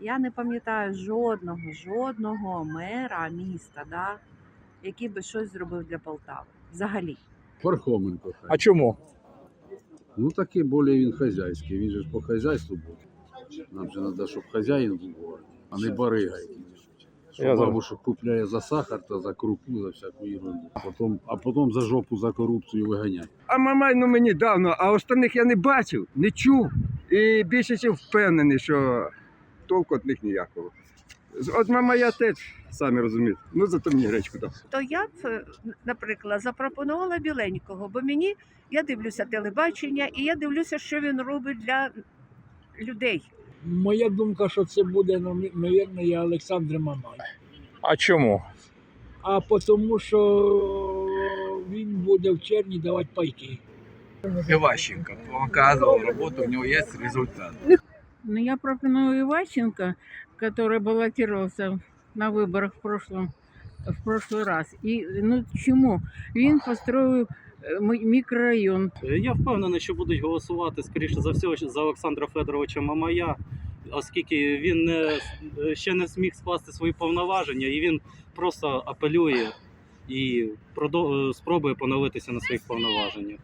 Я не пам'ятаю жодного, жодного мера міста, да, який би щось зробив для Полтави. Взагалі. Пархоменко. хай. А чому? Ну такий більш він хазяйський, він же ж по хазяйству буде. Нам же треба, щоб хазяїн був в городі, а не барига якийсь. Що Я за- бабушек купляє за сахар та за крупу, за всяку ерунду. А потім, а потім за жопу за корупцію виганяє. А Мамай ну мені давно, а остальних я не бачив, не чув. І більше чим впевнений, що толку від них ніякого. От Мамая теж, самі розумієте. Ну зато мені гречку дав. то я б, е, наприклад, запропонувала біленького, бо мені я дивлюся телебачення і я дивлюся, що він робить для людей. Моя думка, що це буде, мабуть, я Олександр Мамай. А чому? А тому, що він буде в червні давати пайки. Иващенко показывал работу, у него есть результат. Ну, я пропоную Иващенко, который баллотировался на выборах в прошлом, в прошлый раз. І ну чому? Він построїв е, ми- мікрорайон. Я впевнений, що будуть голосувати скоріше за все за Олександра Федоровича Мамая, оскільки він не, ще не зміг скласти свої повноваження, і він просто апелює і продов- спробує поновитися на своїх повноваженнях.